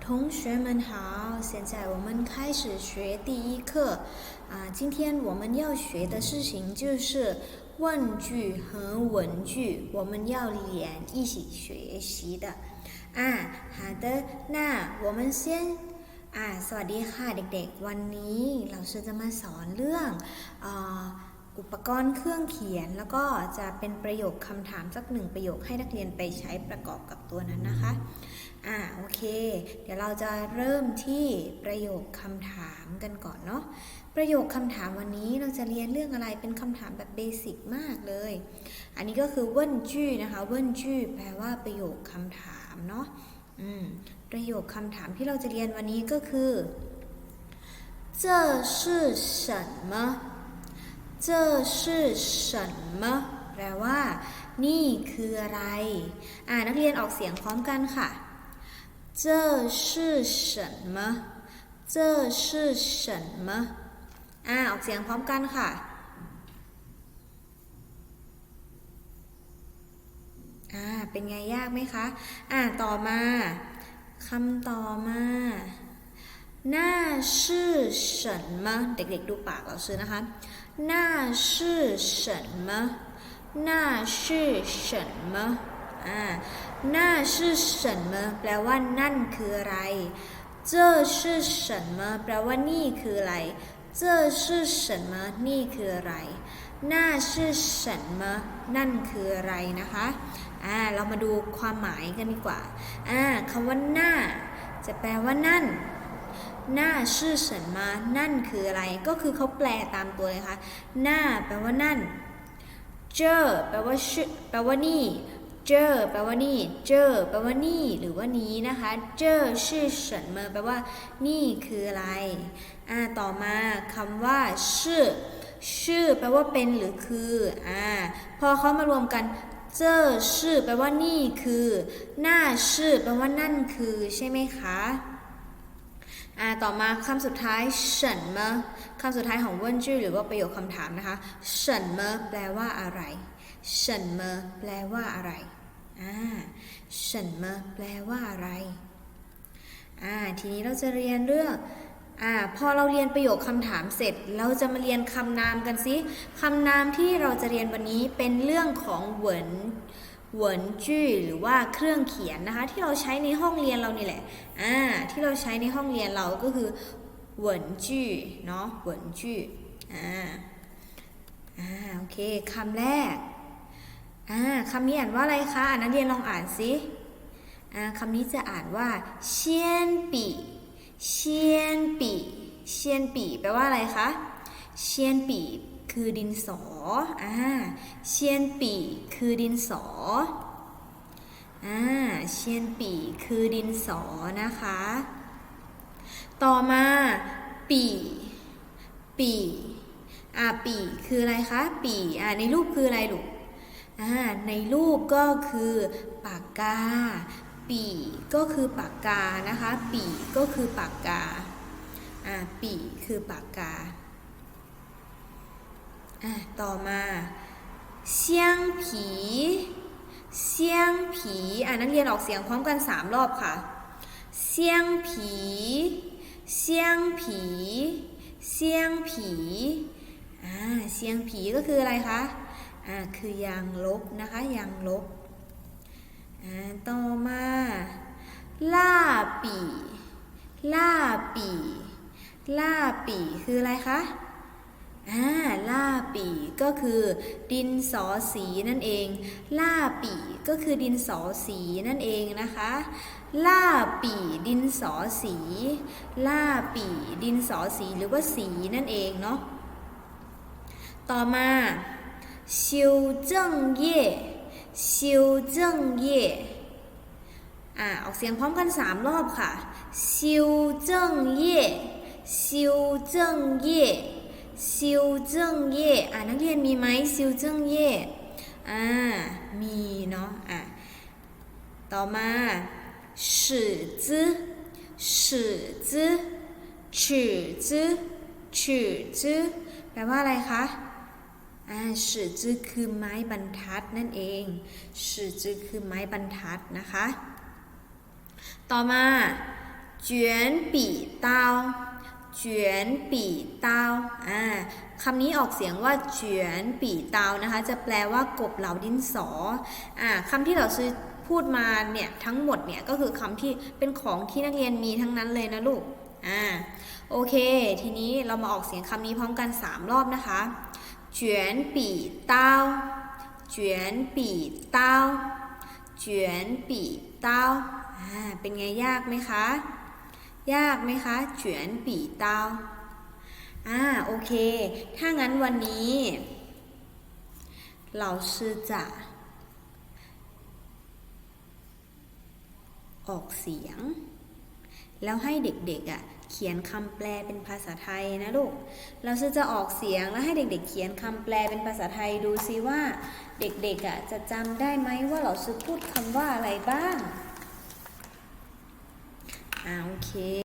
同学们好，现在我们开始学第一课。啊，今天我们要学的事情就是问句和文句，我们要连一起学习的。啊，好的，那我们先อ่าสวัสดีค่ะเด็กๆ วันนี้เราจะมาสอนเรื่องอ่า อุปกรณ์เครื่องเขียน แล้วก็จะเป็นประโยคคำถามสักหนึ่งประโยคให้นักเรียนไปใช้ประกอบกับตัวนั้นนะคะ อ่าโอเค เดี๋ยวเราจะเริ่มที่ประโยคคำถามกันก่อนเนาะ ประโยคคำถามวันนี้เราจะเรียนเรื่องอะไรเป็นคำถามแบบเบสิกมากเลย อันนี้ก็คือเว่นจื้อนะคะเว่นจื้อแปลว่าประโยคคำถามเนาะ อืม ประโยคคำถามที่เราจะเรียนวันนี้ก็คือ这是什么 เจ้อชื่อฉันมะแปลว่า นี่คืออะไร อ่านักเรียนออกเสียงพร้อมกันค่ะ เจ้อชื่อฉันมะเจ้อชื่อฉันมะอ่าออกเสียงพร้อมกันค่ะอ่าเป็นไงยากไหมคะ อ่าต่อมาคำต่อมา น่าชื่อฉันมะเด็กๆดูปากเราซื้อนะคะน่าชื่อฉันมะน้าชื่อฉันมะอ่าหน้าชื่อฉันมะแปลว่านั่นคืออะไรเจอชื่อฉันมะแปลว่านี่คืออะไรเจอชื่อฉันมะนี่คืออะไรน่าชื่อฉันมะนั่นคืออะไรนะคะอ่าเรามาดูความหมายกันดีกว่าอ่าคำว่าน่าจะแปลว่านั่น หน้าชื่อเฉินมานั่นคืออะไร ก็คือเขาแปลตามตัวเลยค่ะ หน้าแปลว่านั่น เจอแปลว่าชื่อแปลว่านี่ เจอแปลว่านี่ เจอแปลว่านี่ หรือว่านี้นะคะ เจอชื่อเฉินมาแปลว่า นี่คืออะไร อ่า ต่อมาคำว่า ชื่อ ชื่อแปลว่าเป็นหรือคือ อ่า พอเขามารวมกันเจอชื่อแปลว่านี่คือ หน้าชื่อแปลว่านั่นคือ ใช่ไหมคะ อ่าต่อมาคำสุดท้ายเฉินเมอคำสุดท้ายของเว่นจื้อหรือว่าประโยคคำถามนะคะเฉินเมอแปลว่าอะไรเฉินเมอแปลว่าอะไรอ่าเฉินเมอแปลว่าอะไรอ่าทีนี้เราจะเรียนเรื่องอ่าพอเราเรียนประโยคคำถามเสร็จ เราจะมาเรียนคำนามกันสิคำนามที่เราจะเรียนวันนี้เป็นเรื่องของเหวิน หวนจื้อหรือว่าเครื่องเขียนนะคะ ที่เราใช้ในห้องเรียนเรานี่แหละอ่าที่เราใช้ในห้องเรียนเราก็คือหวนจื้อเนาะหวนจื้ออ่าอ่าโอเคคำแรกอ่าคำนี้อ่านว่าอะไรคะนักเรียนลองอ่านสิอ่าคำนี้จะอ่านว่าเชียนปีเชียนปีเชียนปีแปลว่าอะไรคะเชียนปี คือดินสออ่าเชียนปีคือดินสออ่าเชียนปีคือดินสอนะคะ ต่อมาปีปีอ่าปีคืออะไรคะปีอ่าในรูปคืออะไรลูกอ่าในรูปก็คือปากกา ปีก็คือปากกานะคะ ปีก็คือปากกาอ่าปีคือปากกา อ่าต่อมาเซียงผีเซียงผีอ่านักเรียนออกเสียงพร้อมกันสามรอบค่ะเซียงผีเซียงผีเซียงผีอ่าเซียงผีก็คืออะไรคะอ่าคือยางลบนะคะยางลบอ่าต่อมาล่าปีล่าปีล่าปีคืออะไรคะ อ่าล่าปีก็คือดินสอสีนั่นเอง ล่าปีก็คือดินสอสีนั่นเองนะคะ ล่าปีดินสอสี ล่าปีดินสอสีหรือว่าสีนั่นเองเนาะต่อมาชิวเจิ้งเย่ชิวเจิ้งเย่อ่าออกเสียงพร้อมกันสามรอบค่ะชิวเจิ้งเย่ชิวเจิ้งเย่ ซิวเจิ้งเย่อ่านักเรียนมีไหมซิวเจิ้งเย่อ่ามีเนาะอะต่อมาสืจื้อสืจื้อฉือจื้อฉือจื้อแปลว่าอะไรคะอ่าสืจื้อคือไม้บรรทัดนั่นเองสืจื้อคือไม้บรรทัดนะคะ ต่อมาเจวนปีเตา เฉียนปีเตาอ่าคำนี้ออกเสียงว่าเฉียนปีเตานะคะ จะแปลว่ากบเหลาดินสออ่าคำที่เราซื้อพูดมาเนี่ยทั้งหมดเนี่ยก็คือคำที่เป็นของที่นักเรียนมีทั้งนั้นเลยนะลูกอ่าโอเค ทีนี้เรามาออกเสียงคำนี้พร้อมกัน 3 รอบนะคะเฉียนปีเตาเฉียนปีเตาเฉียนปีเตอ่าเป็นไงยากไหมคะ ยากไหมคะเจียนปีเตาอ่าโอเค ถ้างั้นวันนี้เราซืจะออกเสียง แล้วให้เด็กๆอะเขียนคำแปลเป็นภาษาไทยนะลูก เราซืจะออกเสียงแล้วให้เด็กๆ เขียนคำแปลเป็นภาษาไทยดูซิว่า เด็กๆอะจะจำได้ไหมว่าเราชื่อพูดคำว่าอะไรบ้าง อ่าโอเค